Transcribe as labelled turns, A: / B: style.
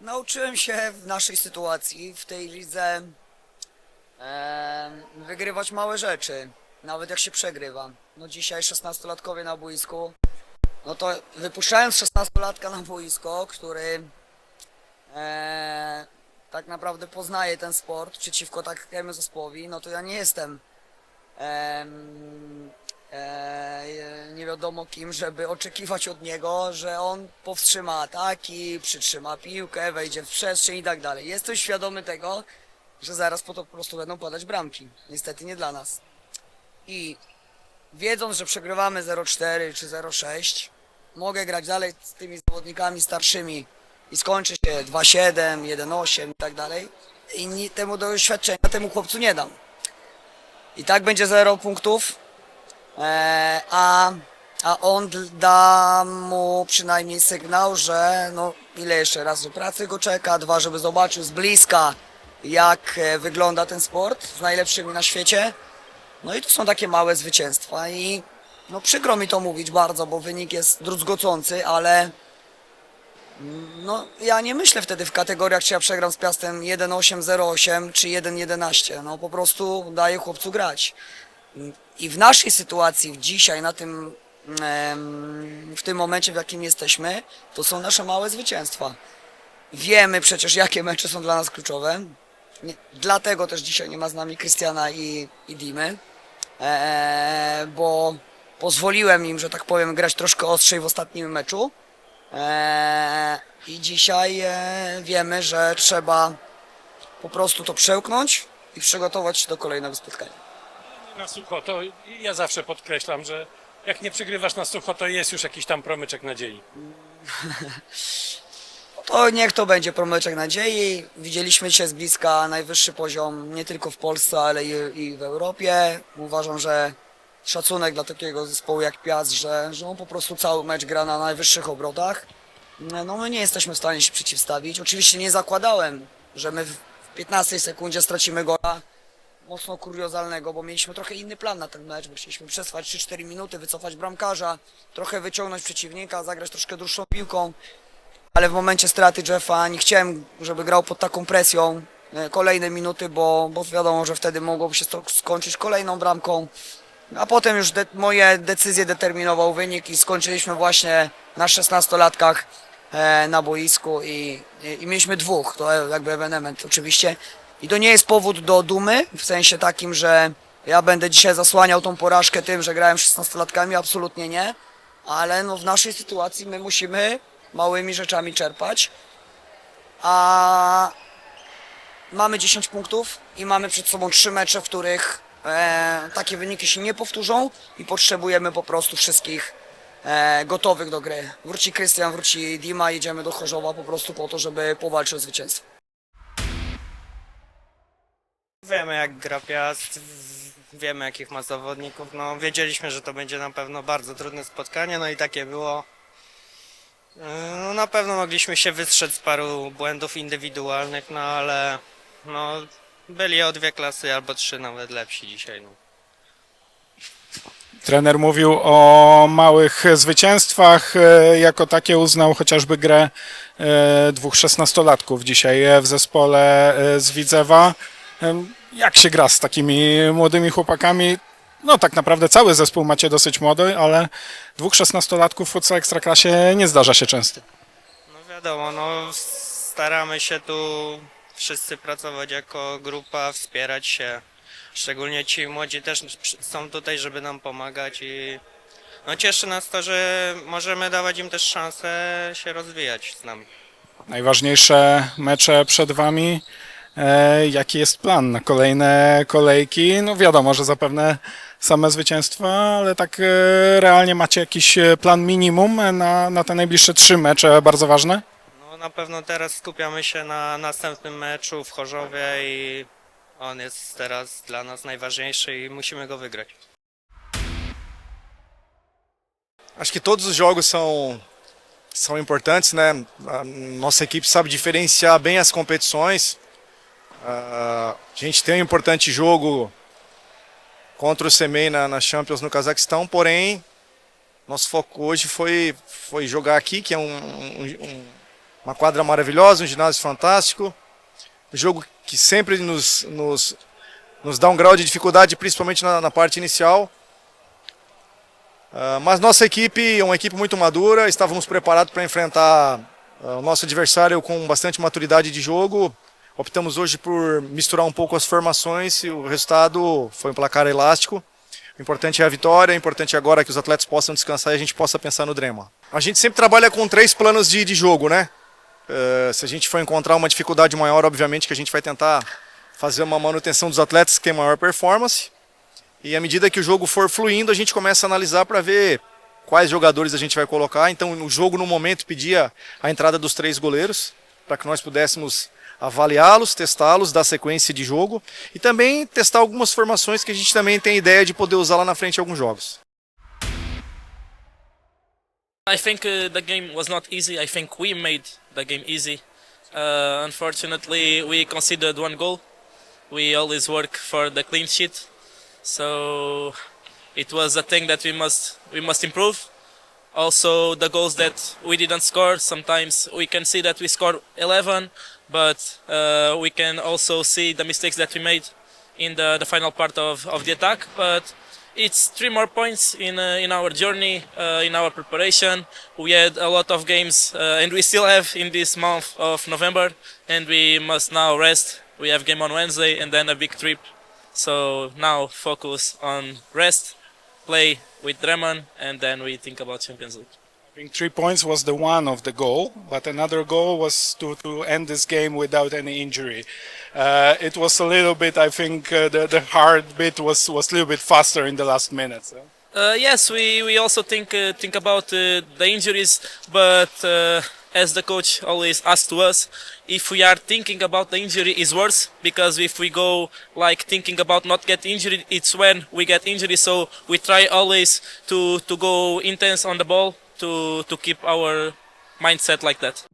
A: Nauczyłem się w naszej sytuacji, w tej lidze, em, wygrywać małe rzeczy, nawet jak się przegrywa. No dzisiaj 16-latkowie na boisku, no to wypuszczając 16-latka na boisko, który e, tak naprawdę poznaje ten sport przeciwko takiemu zespołowi, no to ja nie jestem em, e, nie wiadomo kim, żeby oczekiwać od niego, że on powstrzyma ataki, przytrzyma piłkę, wejdzie w przestrzeń i tak dalej. Jestem świadomy tego, że zaraz po to po prostu będą padać bramki. Niestety nie dla nas. I wiedząc, że przegrywamy 0-4 czy 0-6, mogę grać dalej z tymi zawodnikami starszymi i skończy się 2-7, 1-8 i tak dalej. I temu doświadczenia temu chłopcu nie dam. I tak będzie 0 punktów, e, a, a on da mu przynajmniej sygnał, że no ile jeszcze raz, że pracy go czeka, dwa, żeby zobaczył z bliska jak e, wygląda ten sport z najlepszymi na świecie. No i to są takie małe zwycięstwa i no przykro mi to mówić bardzo, bo wynik jest druzgocący, ale no ja nie myślę wtedy w kategoriach, czy ja przegram z Piastem 1-8-0-8 czy 1-11. No po prostu daję chłopcu grać. I w naszej sytuacji, dzisiaj, na tym, w tym momencie, w jakim jesteśmy, to są nasze małe zwycięstwa. Wiemy przecież, jakie mecze są dla nas kluczowe. Dlatego też dzisiaj nie ma z nami Krystiana i, i Dimy, e, bo pozwoliłem im, że tak powiem, grać troszkę ostrzej w ostatnim meczu. E, I dzisiaj e, wiemy, że trzeba po prostu to przełknąć i przygotować się do kolejnego spotkania.
B: Na sucho to ja zawsze podkreślam, że jak nie przegrywasz na sucho, to jest już jakiś tam promyczek nadziei.
A: To niech to będzie promyczek nadziei. Widzieliśmy dzisiaj z bliska najwyższy poziom nie tylko w Polsce, ale i, i w Europie. Uważam, że szacunek dla takiego zespołu jak Piast, że, że on po prostu cały mecz gra na najwyższych obrotach. No my nie jesteśmy w stanie się przeciwstawić. Oczywiście nie zakładałem, że my w 15 sekundzie stracimy gola mocno kuriozalnego, bo mieliśmy trochę inny plan na ten mecz, bo chcieliśmy przetrwać 3-4 minuty, wycofać bramkarza, trochę wyciągnąć przeciwnika, zagrać troszkę dłuższą piłką ale w momencie straty Jeffa nie chciałem, żeby grał pod taką presją e, kolejne minuty, bo, bo wiadomo, że wtedy mogłoby się skończyć kolejną bramką. A potem już de moje decyzje determinował wynik i skończyliśmy właśnie na 16-latkach e, na boisku i, i, i mieliśmy dwóch, to jakby ewenement oczywiście. I to nie jest powód do dumy, w sensie takim, że ja będę dzisiaj zasłaniał tą porażkę tym, że grałem 16-latkami, absolutnie nie. Ale no w naszej sytuacji my musimy małymi rzeczami czerpać. A mamy 10 punktów i mamy przed sobą trzy mecze, w których e, takie wyniki się nie powtórzą i potrzebujemy po prostu wszystkich e, gotowych do gry. Wróci Krystian, wróci Dima, jedziemy do Chorzowa po prostu po to, żeby powalczyć o zwycięstwo.
C: Wiemy jak gra Piast, wiemy jakich ma zawodników, no wiedzieliśmy, że to będzie na pewno bardzo trudne spotkanie, no i takie było. Yy, No na pewno mogliśmy się wystrzec z paru błędów indywidualnych, no ale no byli o dwie klasy albo trzy nawet lepsi dzisiaj. No.
D: Trener mówił o małych zwycięstwach, e, jako takie uznał chociażby grę e, dwóch szesnastolatków dzisiaj w zespole e, z Widzewa. Jak się gra z takimi młodymi chłopakami? No tak naprawdę cały zespół macie dosyć młody, ale dwóch szesnastolatków w futsal ekstraklasie nie zdarza się często.
C: no wiadomo, no staramy się tu wszyscy pracować jako grupa, wspierać się. Szczególnie ci młodzi też są tutaj, żeby nam pomagać i no cieszy nas to, że możemy dawać im też szansę się rozwijać z nami.
D: Najważniejsze mecze przed wami. Jaki jest plan na kolejne kolejki? No wiadomo, że zapewne same zwycięstwa, ale tak e, realnie macie jakiś e, plan minimum na, na te najbliższe trzy mecze bardzo ważne?
C: No na pewno teraz skupiamy się na następnym meczu w Chorzowie i on jest teraz dla nas najważniejszy i musimy go wygrać.
E: Acho que todos os jogos são, são importantes, né? A nossa equipe sabe diferenciar bem as competições. Ah, a gente tem um importante jogo contra o Semei na, na Champions no Cazaquistão, porém, nosso foco hoje foi, foi jogar aqui, que é um, um, um- uma quadra maravilhosa, um ginásio fantástico. Um jogo que sempre nos, nos, nos dá um grau de dificuldade, principalmente na, na parte inicial. Ah, mas nossa equipe é uma equipe muito madura, estávamos preparados para enfrentar ah, o nosso adversário com bastante maturidade de jogo. Optamos hoje por misturar um pouco as formações e o resultado foi um placar elástico. O importante é a vitória, o importante é agora que os atletas possam descansar e a gente possa pensar no Drema. A gente sempre trabalha com três planos de, de jogo, né? Eh, se a gente for encontrar uma dificuldade maior, obviamente que a gente vai tentar fazer uma manutenção dos atletas que têm maior performance. E à medida que o jogo for fluindo, a gente começa a analisar para ver quais jogadores a gente vai colocar. Então, o jogo no momento pedia a entrada dos três goleiros para que nós pudéssemos avaliá-los, testá-los, dar sequência de jogo e também testar algumas formações que a gente também tem ideia de poder usar lá na frente em alguns jogos.
F: I think uh, the game was not easy. I think we made the game easy. Uh, unfortunately, we conceded one goal. We always work for the clean sheet, so it was a thing that we must we must improve. Also, the goals that we didn't score. Sometimes we can see that we scored 11, but uh, we can also see the mistakes that we made in the, the final part of, of the attack. But it's three more points in uh, in our journey, uh, in our preparation. We had a lot of games, uh, and we still have in this month of November, and we must now rest. We have game on Wednesday and then a big trip. So now focus on rest, play with Dreman, and then we think about Champions League.
D: Three points was the one of the goal, but another goal was to, to end this game without any injury. Uh, it was a little bit, I think, uh, the, the hard bit was, was a little bit faster in the last minutes. uh.
F: Uh, yes, we, we also think uh, think about uh, the injuries, but uh, as the coach always asks to us, if we are thinking about the injury, is worse because if we go like thinking about not get injured, it's when we get injury. So we try always to to go intense on the ball to to keep our mindset like that.